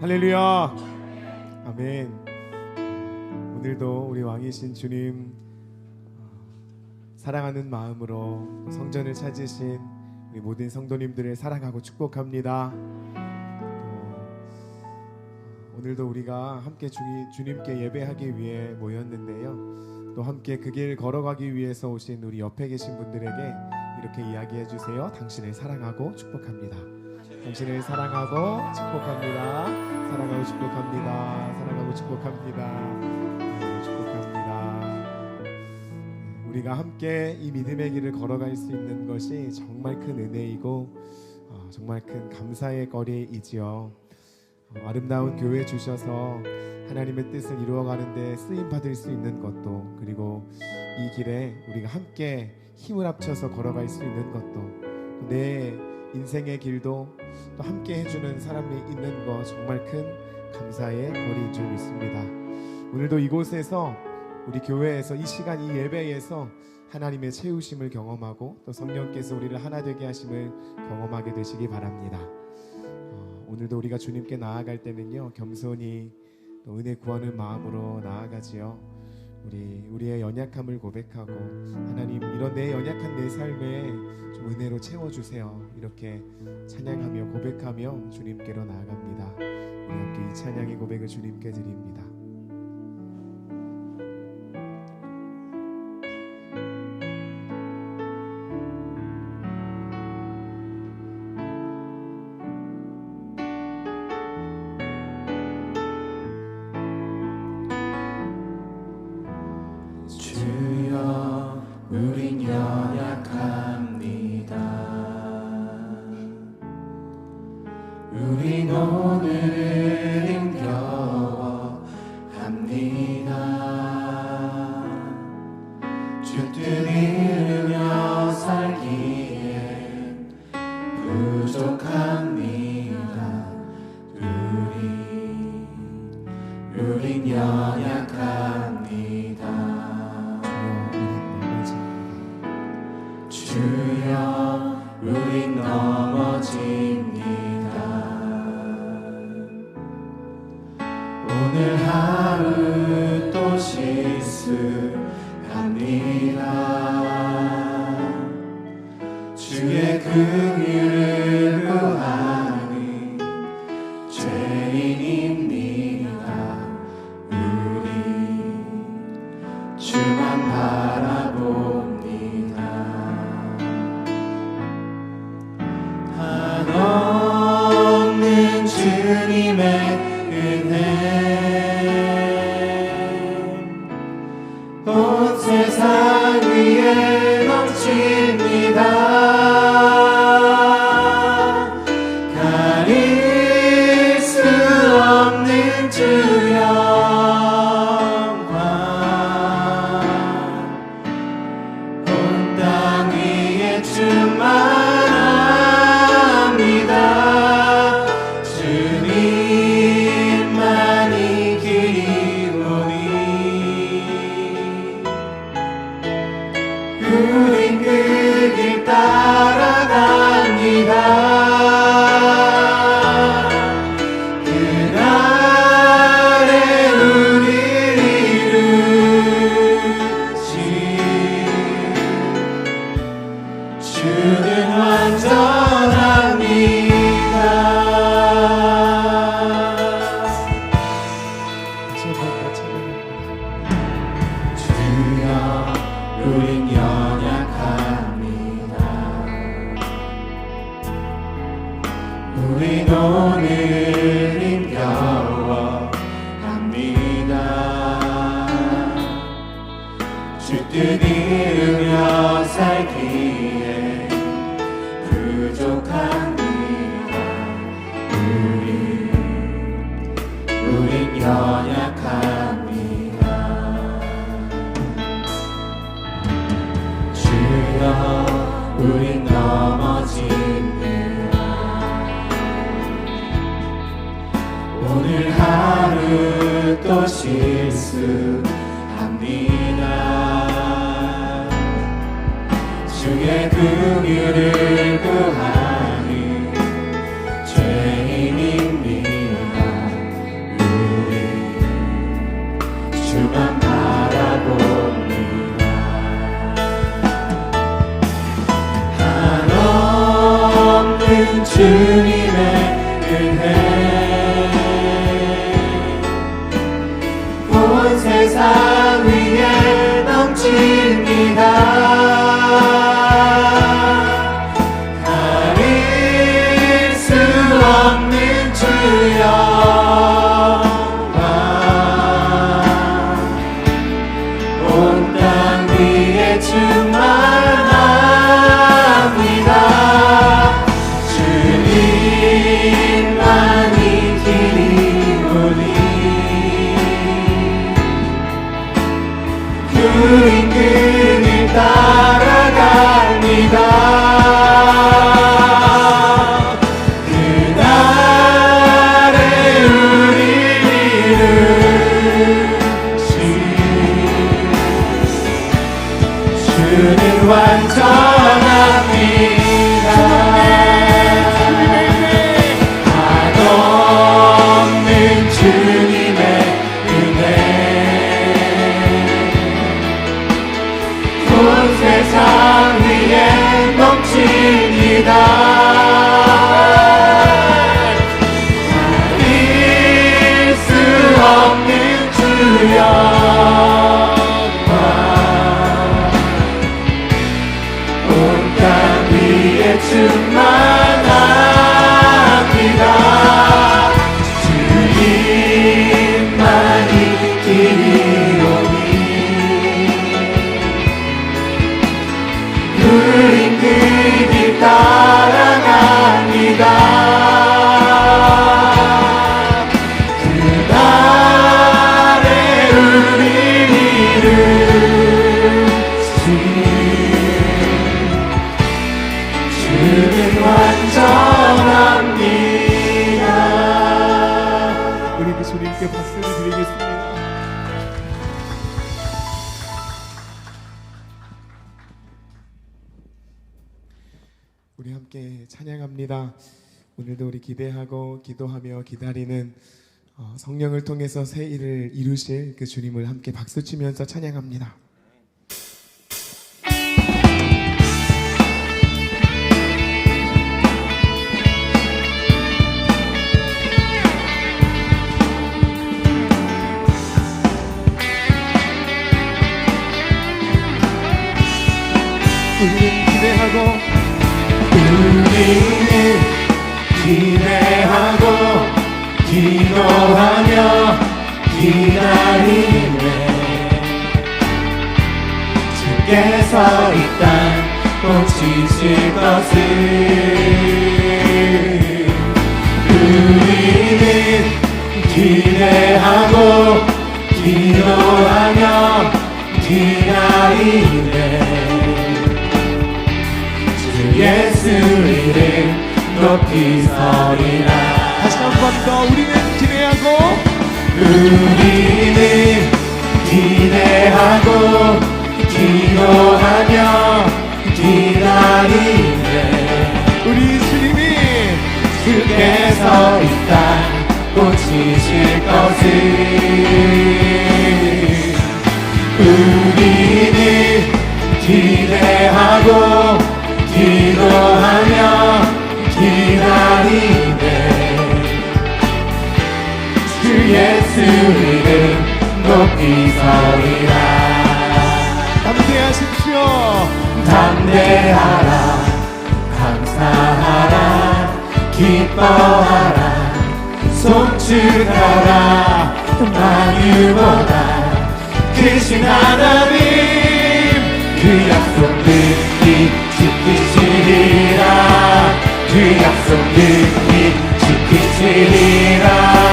할렐루야. 아멘. 오늘도 우리 왕이신 주님 어, 사랑하는 마음으로 성전을 찾으신 우리 모든 성도님들을 사랑하고 축복합니다. 또 오늘도 우리가 함께 주, 주님께 예배하기 위해 모였는데요. 또 함께 그 길 걸어가기 위해서 오신 우리 옆에 계신 분들에게 이렇게 이야기해 주세요. 당신을 사랑하고 축복합니다. 당신을 사랑하고 축복합니다. 사랑하고 축복합니다. 사랑하고 축복합니다. 네, 축복합니다. 네, 우리가 함께 이 믿음의 길을 걸어갈 수 있는 것이 정말 큰 은혜이고 어, 정말 큰 감사의 거리이지요. 어, 아름다운 교회 주셔서 하나님의 뜻을 이루어가는데 쓰임 받을 수 있는 것도 그리고 이 길에 우리가 함께 힘을 합쳐서 걸어갈 수 있는 것도 내 인생의 길도 또 함께 해주는 사람이 있는 거 정말 큰 감사의 거리인 줄 믿습니다. 오늘도 이곳에서 우리 교회에서 이 시간 이 예배에서 하나님의 채우심을 경험하고 또 성령께서 우리를 하나 되게 하심을 경험하게 되시기 바랍니다. 어, 오늘도 우리가 주님께 나아갈 때는요 겸손히 또 은혜 구하는 마음으로 나아가지요. 우리 우리의 연약함을 고백하고 하나님 이런 내 연약한 내 삶에 좀 은혜로 채워 주세요. 이렇게 찬양하며 고백하며 주님께로 나아갑니다. 우리 함께 이 찬양의 고백을 주님께 드립니다. 오늘 하루 또 실수합니다 주의 긍 우린 주만 바라봅니다. 한없는 주님의 은혜. 온 세상 위에 넘칩니다 성령을 통해서 새 일을 이루실 그 주님을 함께 박수 치면서 찬양합니다. 기다리네. 주께서 이 땅 고치실 것을 우리는 기대하고 기도하며 기다리네. 주 예수 이름 높이 서리라. 다시 한 번 더 우리는 기대하고 우리는 기대하고 기도하며 기다리네. 우리 주님이 주께서 이 땅 고치실 것을. 우리는 기대하고 기도하며 기다리네. 주 예수 이름 높이 서리라. 담대하십시오. 담대하라. 감사하라. 기뻐하라. 송축하라. 만유보다. 크신 하나님 그 약속 능히 지키시리라. 그 약속 능히 지키시리라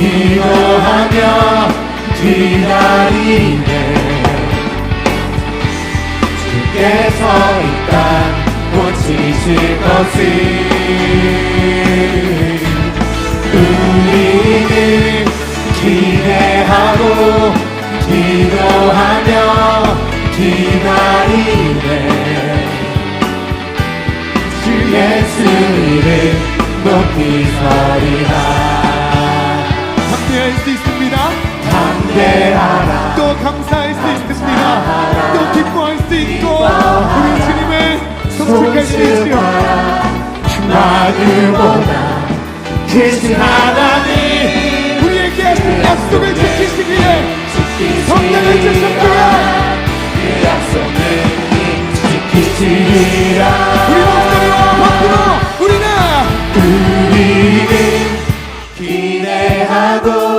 기도하며 기다리네. 주께서 이 땅 고치실 것을 우리는 기대하고 기도하며 기다리네. 주 예수 이름 높이 서리라 함께할 수 있습니다. 또 감사할 수 있습니다. 또 기뻐할 수 있고 우리 주님을 송축할 수 있지요. 나누보다 크신 하나님 우리에게 약속을 지키시기에 성령을 주셨기에 그 약속을 지키시리라 우리 목소리와 박수로 우리는 우리는 기대하고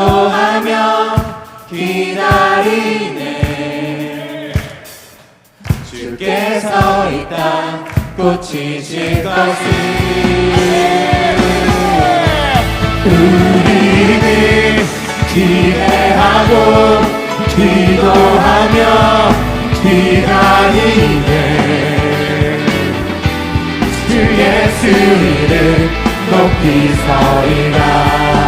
기도하며 기다리네. 주께서 이땅 고치실 것을 우리는 기대하고 기도하며 기다리네. 주 예수 이름 높이 서리라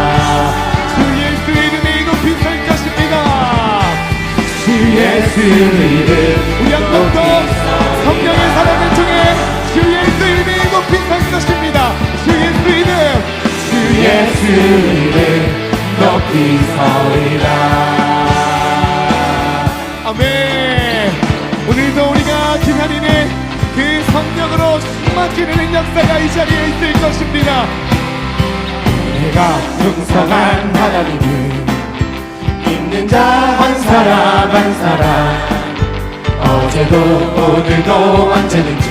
주 예수 이름 우리 한 번 더 성령의 사랑을 통해 주 예수 이름이 높이 설 것입니다. 주 예수 이름 주 예수 이름 높이 서리라 아멘. 오늘도 우리가 기다리는 그 성령으로 충만지는 역사가 이 자리에 있을 것입니다. 내가 풍성한 하나님은 있는 자 한 사람 한 사람. 어제도 오늘도 언제든지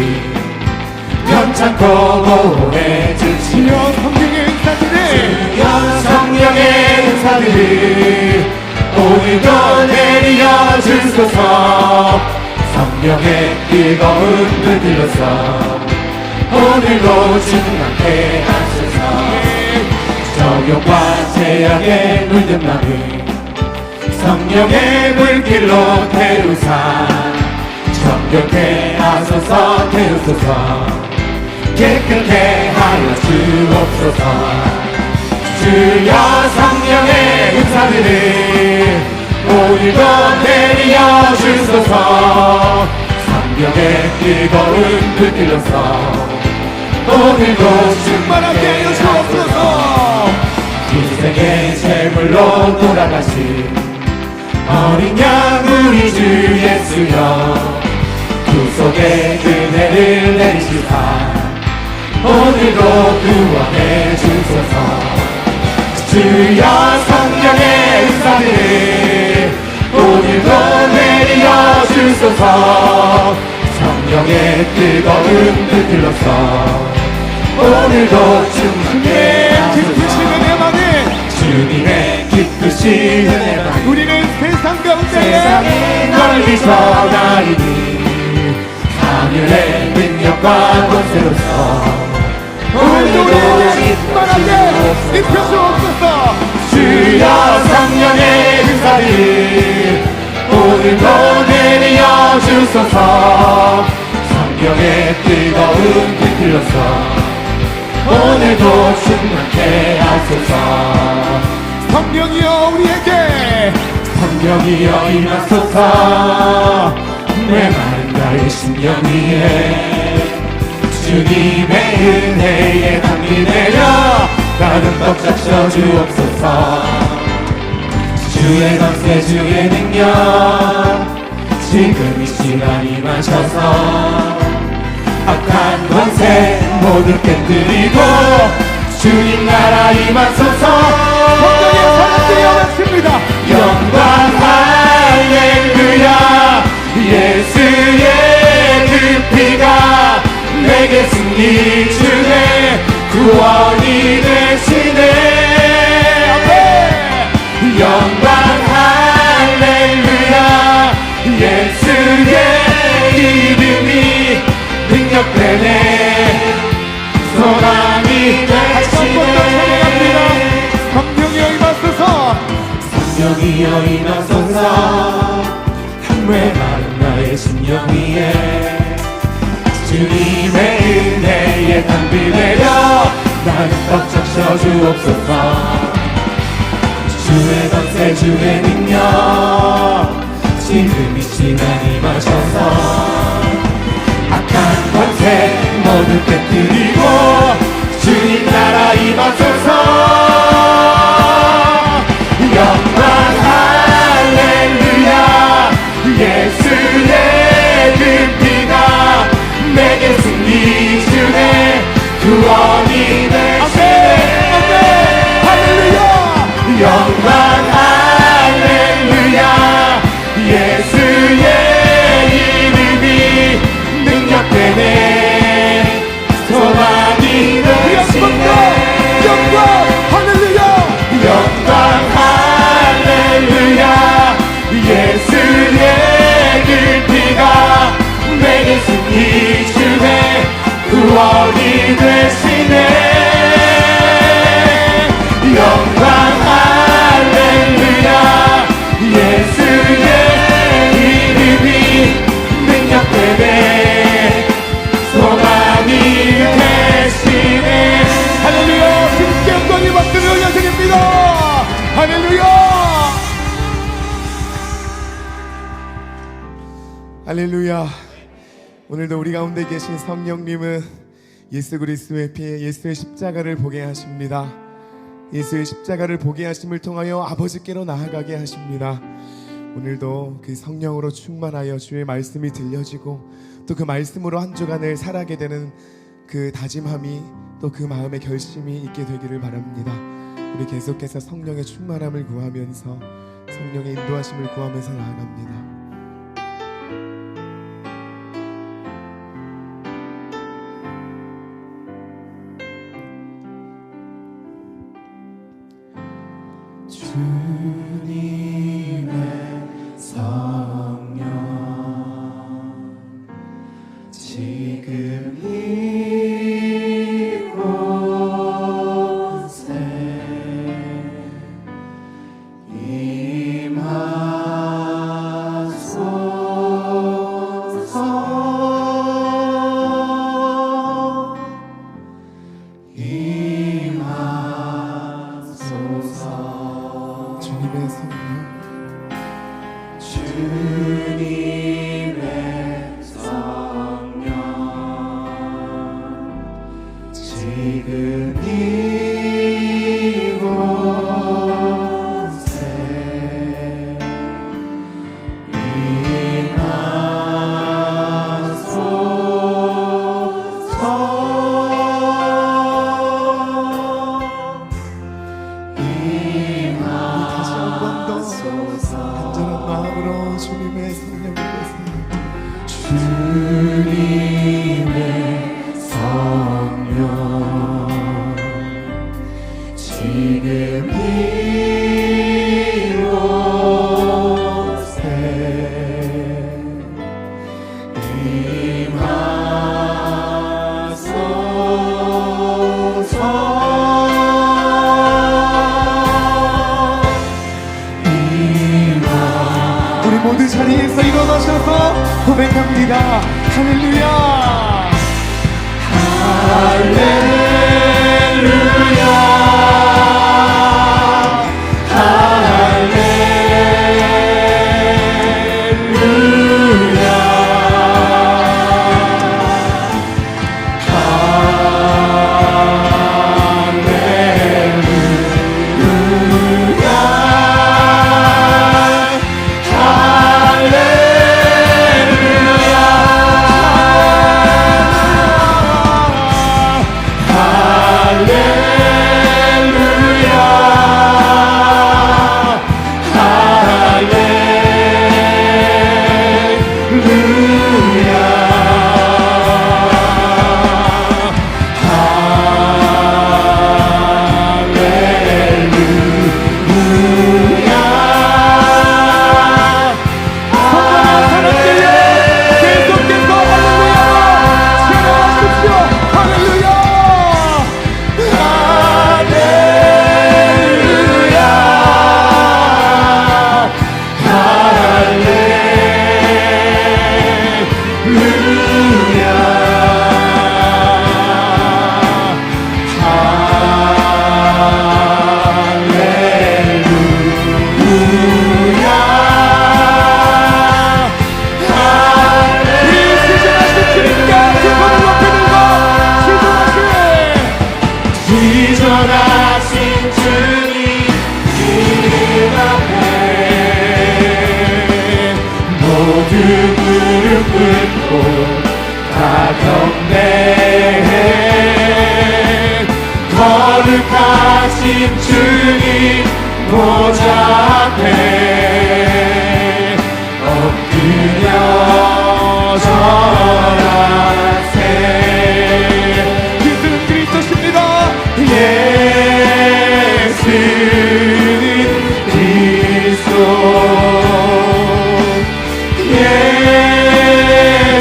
주시며 주여 성령의 은사들을 연 성령의 은사들을 오늘도 내려 주소서. 성령의 뜨거운 불들로서 오늘도 충만케 하소서. 적용과 제약에 물든 마음을 성령의 물길로 태우사. 정결케 하소서 태우소서. 깨끗게 하여 주옵소서. 주여 성령의 은사들을 오늘도 내려 주소서. 성령의 뜨거운 불길로서 오늘도 충만하게 하여 주옵소서. 인생의 제물로 돌아가신 어린 양 우리 주 예수여 구속의 은혜를 내리시사. 오늘도 구원해 주소서. 주여 성령의 은사를 오늘도 내려 주소서. 성령의 뜨거운 불길로서 오늘도 은혜만은 주님의 기쁘신 은혜만 우리는 세상 세상에 널리 전하리니 하늘의 능력과 권세로서. 오늘도 오늘도 충만하게 입혀주옵소서. 주여 성령의 은사를 오늘도 내려 주소서. 성령의 뜨거운 빛들로서 오늘도 충만케 하소서. 성령이여 우리에게 성령이여 임하소서 내 마른 나의 심령 위에 주님의 은혜에 담비 내려 나는 덕 적셔 주옵소서 주의 권세 주의 능력 지금 이 시간 임하셔서 악한 권세 모두 깨뜨리고 주님 나라 임하소서 성령의 사랑 되어 왔습니다. 영광 승리 주네 구원이 되시네. 영광 할렐루야. 예수의 이름이 능력되네. 소망이. 되시네 성령이여 임하소서. 성령이여 임하소서. 한외 마른 나의 심령 위에 주님의 은혜에 담비 내려. 나는 덕적 주옵소서. 주의 권세 주의 능력. 지금 이 시간 임하셔서. 악한 권세 모두 깨뜨리고 구원이 되시 계신 성령님은 예수 그리스도의 피, 예수의 십자가를 보게 하십니다. 예수의 십자가를 보게 하심을 통하여 아버지께로 나아가게 하십니다. 오늘도 그 성령으로 충만하여 주의 말씀이 들려지고 또 그 말씀으로 한 주간을 살아게 되는 그 다짐함이 또 그 마음의 결심이 있게 되기를 바랍니다. 우리 계속해서 성령의 충만함을 구하면서 성령의 인도하심을 구하면서 나아갑니다. 지금 이 일어나셔서 고백합니다. 할렐루야. 할렐루야 Hallelujah.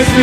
예수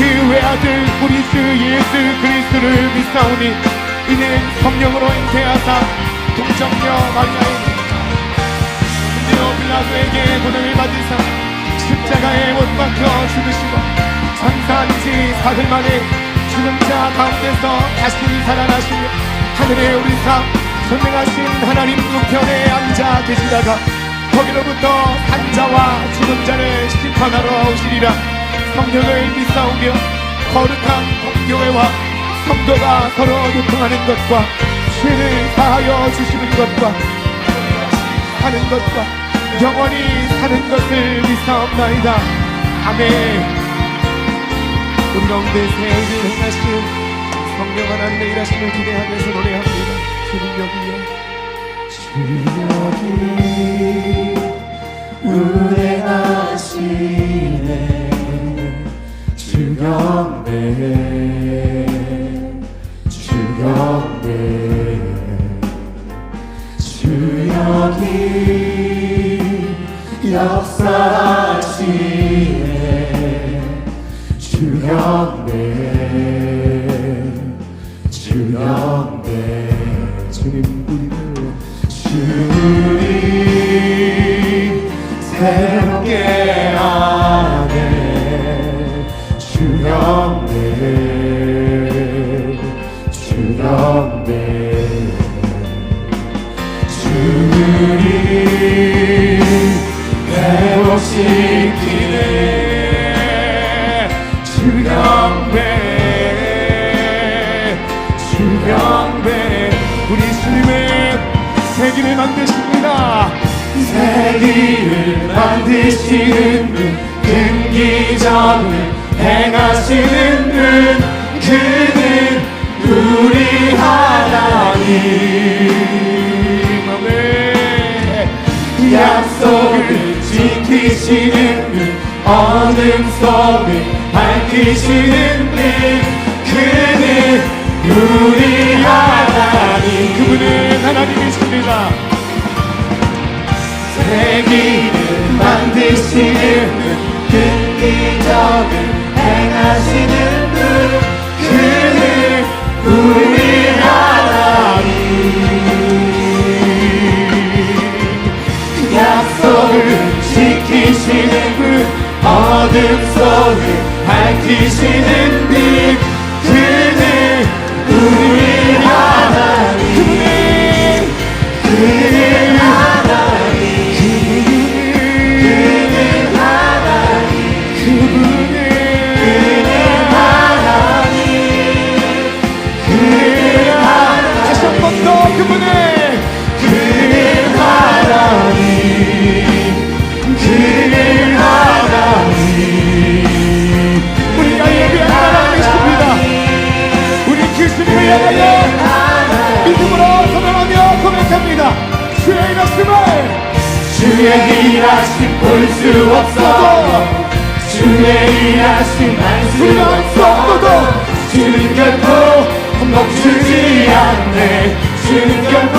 그 외아들 우리 주 예수 그리스도를 믿사오니 이는 성령으로 잉태하사 동정녀 마리아의 본디오 빌라도에게 고난을 받으사 십자가에 못 박혀 죽으시고 장사한 지 사흘 만에 죽은 자 가운데서 다시 살아나시며 하늘에 오르사 선명하신 하나님 우편에 앉아 계시다가 거기로부터 산자와 죽은 자를 심판하러 오시리라 성령을 믿사오며 거룩한 공교회와 성도가 서로 교통하는 것과 죄를 사하여 주시는 것과 사는 것과 영원히 사는 것을 믿사옵나이다. 아멘. 우리 가운데 새 일을 행하신 성령 하나님의 일하심을 기대하면서 노래합니다. 주님 여기요 운행하시네 회복시키네 주경배 주경배. 우리 주님의 세기를 만드십니다. 세기를 만드시는 분 근기적을 행하시는 분 그는 우리 하나님. 아멘. 약속을 지키시는 분 어둠 속을 밝히시는 분 그는 우리 하나님. 그분은 하나님이십니다. 세기를 만드시는 분 근기적을 행하시는 분 그는 주의 일하심 볼 수 없어도 주의 일하심 알수 알수 없어도 주는 결코 멈추지 않네 주는 결코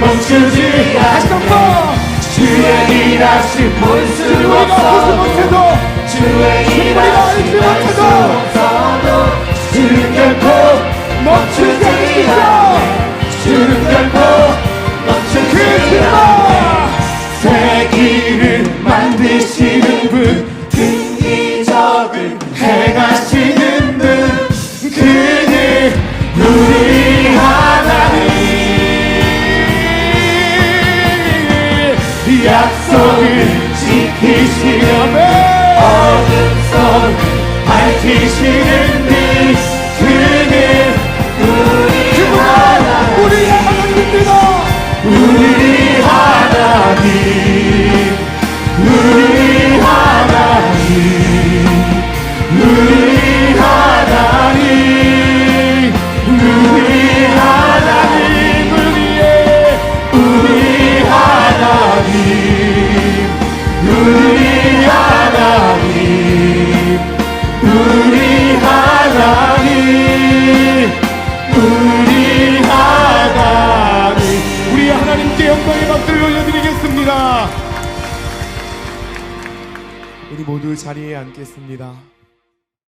멈추지 않네 주의 일하심 볼수 우리가 보지 없어도 주의 일하심 못해도 없어도 주는 결코 멈추지 않네 만드시는 분 긍기적을 행하시는 분 그는 우리 하나님. 약속을 지키시는